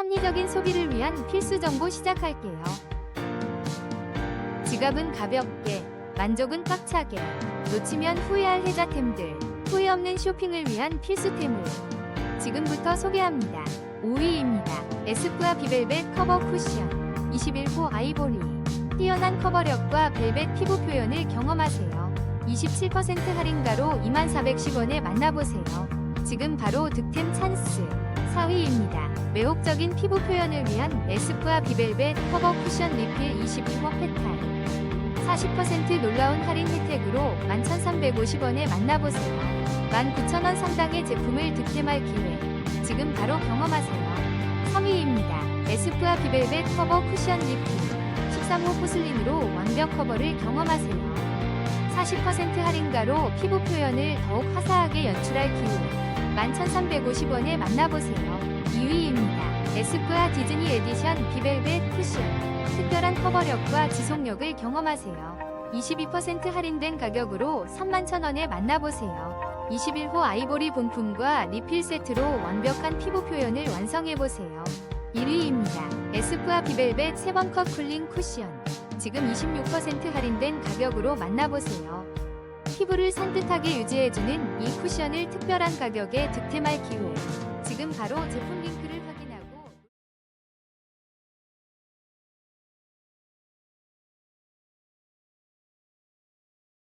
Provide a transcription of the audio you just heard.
합리적인 소비를 위한 필수 정보 시작할게요. 지갑은 가볍게, 만족은 꽉차게, 놓치면 후회할 혜자템들, 후회 없는 쇼핑을 위한 필수템을 지금부터 소개합니다. 5위입니다. 에스쁘아 비벨벳 커버 쿠션 21호 아이보리 뛰어난 커버력과 벨벳 피부 표현을 경험하세요. 27% 할인가로 2410원에 만나보세요. 지금 바로 득템 찬스 4위입니다. 매혹적인 피부 표현을 위한 에스쁘아 비벨벳 커버 쿠션 리필 22호 페탈 40% 놀라운 할인 혜택으로 11,350원에 만나보세요. 19,000원 상당의 제품을 득템할 기회. 지금 바로 경험하세요. 3위입니다. 에스쁘아 비벨벳 커버 쿠션 리필 13호 포슬린으로 완벽 커버를 경험하세요. 40% 할인가로 피부 표현을 더욱 화사하게 연출할 기회. 11,350원에 만나보세요. 2위입니다. 에스쁘아 디즈니 에디션 비벨벳 쿠션 특별한 커버력과 지속력을 경험하세요. 22% 할인된 가격으로 31,000원에 만나보세요. 21호 아이보리 본품과 리필 세트로 완벽한 피부 표현을 완성해보세요. 1위입니다. 에스쁘아 비벨벳 세번컵 쿨링 쿠션. 지금 26% 할인된 가격으로 만나보세요. 피부를 산뜻하게 유지해주는 이 쿠션을 특별한 가격에 득템할 기회. 지금 바로 제품 링크를 확인해